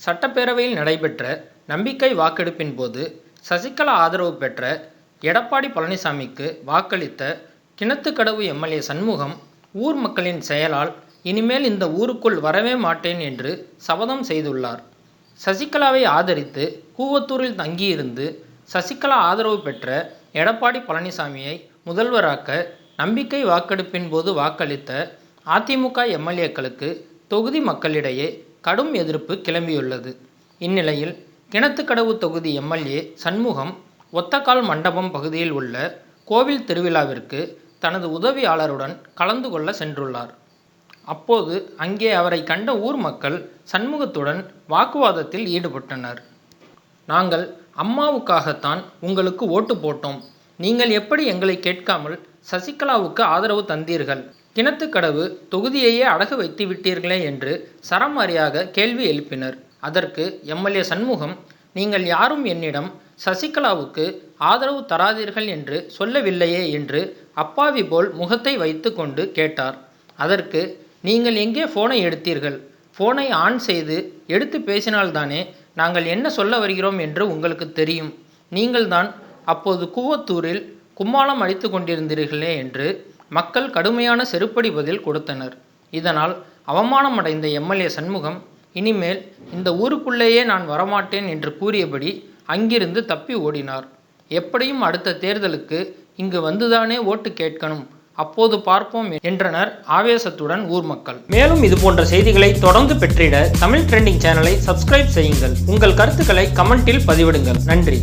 சட்டப்பேரவையில் நடைபெற்ற நம்பிக்கை வாக்கெடுப்பின் போது சசிகலா ஆதரவு பெற்ற எடப்பாடி பழனிசாமிக்கு வாக்களித்த கிணத்துக்கடவு எம்எல்ஏ சண்முகம் ஊர் மக்களின் செயலால் இனிமேல் இந்த ஊருக்குள் வரவே மாட்டேன் என்று சபதம் செய்துள்ளார். சசிகலாவை ஆதரித்து கூவத்தூரில் தங்கியிருந்து சசிகலா ஆதரவு பெற்ற எடப்பாடி பழனிசாமியை முதல்வராக்க நம்பிக்கை வாக்கெடுப்பின் போது வாக்களித்த அதிமுக எம்எல்ஏக்களுக்கு தொகுதி மக்களிடையே கடும் எதிர்ப்பு கிளம்பியுள்ளது. இந்நிலையில் கிணத்துக்கடவு தொகுதி எம்எல்ஏ சண்முகம் ஒத்தக்கால் மண்டபம் பகுதியில் உள்ள கோவில் திருவிழாவிற்கு தனது உதவியாளருடன் கலந்து கொள்ள சென்றுள்ளார். அப்போது அங்கே அவரை கண்ட ஊர் மக்கள் சண்முகத்துடன் வாக்குவாதத்தில் ஈடுபட்டனர். நாங்கள் அம்மாவுக்காகத்தான் உங்களுக்கு ஓட்டு போட்டோம். நீங்கள் எப்படி எங்களை கேட்காமல் சசிகலாவுக்கு ஆதரவு தந்தீர்கள்? கிணத்துக்கடவு தொகுதியையே அடகு வைத்து விட்டீர்களே என்று சரமாரியாக கேள்வி எழுப்பினர். அதற்கு எம்எல்ஏ சண்முகம் நீங்கள் யாரும் என்னிடம் சசிகலாவுக்கு ஆதரவு தராதீர்கள் என்று சொல்லவில்லையே என்று அப்பாவி போல் முகத்தை வைத்து கொண்டு கேட்டார். அதற்கு நீங்கள் எங்கே ஃபோனை எடுத்தீர்கள்? ஃபோனை ஆன் செய்து எடுத்து பேசினால்தானே நாங்கள் என்ன சொல்ல வருகிறோம் என்று உங்களுக்கு தெரியும். நீங்கள்தான் அப்போது கூவத்தூரில் கும்மாளம் அடித்து கொண்டிருந்தீர்களே என்று மக்கள் கடுமையான செருப்படி பதில் கொடுத்தனர். இதனால் அவமானமடைந்த எம்எல்ஏ சண்முகம் இனிமேல் இந்த ஊருக்குள்ளேயே நான் வரமாட்டேன் என்று கூறியபடி அங்கிருந்து தப்பி ஓடினார். எப்படியும் அடுத்த தேர்தலுக்கு இங்கு வந்துதானே ஓட்டு கேட்கணும். அப்போது பார்ப்போம் என்றனர் ஆவேசத்துடன் ஊர் மக்கள். மேலும் இது போன்ற செய்திகளை தொடர்ந்து பெற்றிட தமிழ் ட்ரெண்டிங் சேனலை சப்ஸ்கிரைப் செய்யுங்கள். உங்கள் கருத்துக்களை கமெண்டில் பதிவிடுங்கள். நன்றி.